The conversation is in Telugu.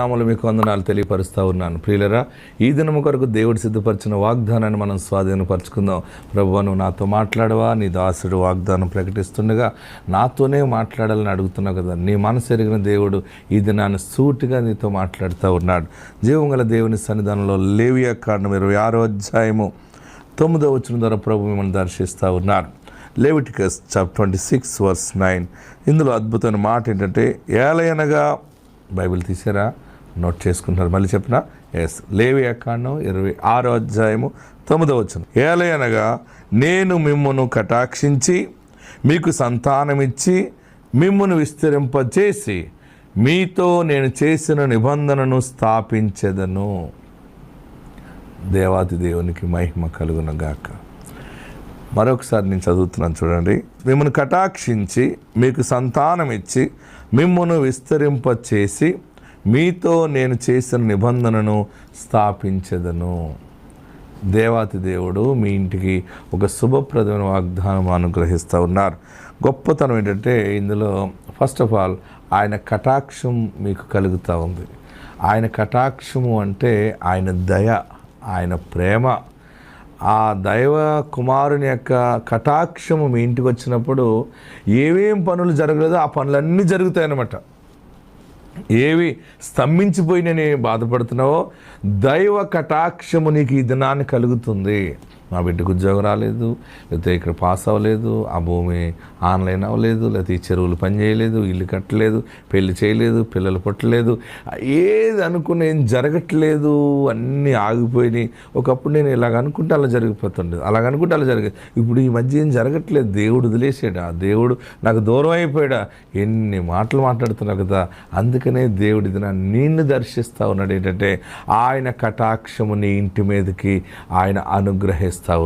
నామలు మీకు వందనాలు తెలియపరుస్తూ ఉన్నాను. ప్రియులరా ఈ దినము కొరకు దేవుడు సిద్ధపరిచిన వాగ్దానాన్ని మనం స్వాధీనపరచుకుందాం. ప్రభు నువ్వు నాతో మాట్లాడవా? నీ దాసుడు వాగ్దానం ప్రకటిస్తుండగా నాతోనే మాట్లాడాలని అడుగుతున్నావు కదా. నీ మనసు ఎరిగిన దేవుడు ఈ దినాన్ని సూటిగా నీతో మాట్లాడుతూ ఉన్నాడు. జీవంగల దేవుని సన్నిధానంలో లేవియా కారణం ఇరవై ఆరో అధ్యాయము తొమ్మిదో వచ్చిన ద్వారా ప్రభు మిమ్మల్ని దర్శిస్తూ ఉన్నారు Leviticus chap twenty six verse nine. ఇందులో అద్భుతమైన మాట ఏంటంటే ఏలయనగా బైబిల్ తీసారా నోట్ చేసుకుంటున్నారు. మళ్ళీ చెప్పిన ఎస్ లేవి అకాండం ఇరవై ఆరో అధ్యాయము తొమ్మిదో వచ్చిన ఏలయనగా నేను మిమ్మను కటాక్షించి మీకు సంతానమిచ్చి మిమ్మును విస్తరింపచేసి మీతో నేను చేసిన నిబంధనను స్థాపించదను. దేవాది దేవునికి మహిమ కలుగునగాక. మరొకసారి నేను చదువుతున్నాను చూడండి. మిమ్మల్ని కటాక్షించి మీకు సంతానం ఇచ్చి మిమ్మల్ని విస్తరింపచేసి మీతో నేను చేసిన నిబంధనను స్థాపించదను. దేవాతి దేవుడు మీ ఇంటికి ఒక శుభప్రదమైన వాగ్దానం అనుగ్రహిస్తూ ఉన్నారు. గొప్పతనం ఏంటంటే ఇందులో ఫస్ట్ ఆఫ్ ఆల్ ఆయన కటాక్షం మీకు కలుగుతూ ఉంది. ఆయన కటాక్షము అంటే ఆయన దయ ఆయన ప్రేమ. ఆ దైవ కుమారుని యొక్క కటాక్షము మీ ఇంటికి వచ్చినప్పుడు ఏమేం పనులు జరగలేదో ఆ పనులన్నీ జరుగుతాయి ఏవి స్తంభించిపోయినని బాధపడుతున్నావో దైవ కటాక్షము నీకు ఈ దినాన్ని కలుగుతుంది. మా బిడ్డకు ఉద్యోగం రాలేదు లేకపోతే ఇక్కడ పాస్ అవ్వలేదు ఆ భూమి ఆన్లైన్ అవ్వలేదు లేకపోతే ఈ చెరువులు పని చేయలేదు ఇల్లు కట్టలేదు పెళ్ళి చేయలేదు పిల్లలు పుట్టలేదు ఏది అనుకున్న జరగట్లేదు అన్నీ ఆగిపోయినాయి. ఒకప్పుడు నేను ఇలాగ అనుకుంటే అలా జరిగిపోతుండేది అలాగ అనుకుంటే అలా జరిగేది ఇప్పుడు ఈ మధ్య ఏం జరగట్లేదు. దేవుడు వదిలేసాడా దేవుడు నాకు దూరం అయిపోయాడా. ఎన్ని మాటలు మాట్లాడుతున్నావు కదా అందుకనే దేవుడి ఇది నిన్ను దర్శిస్తూ ఉన్నాడు. ఏంటంటే ఆయన కటాక్షము నీ ఇంటి మీదకి ఆయన అనుగ్రహిస్తూ ఉన్నాడు.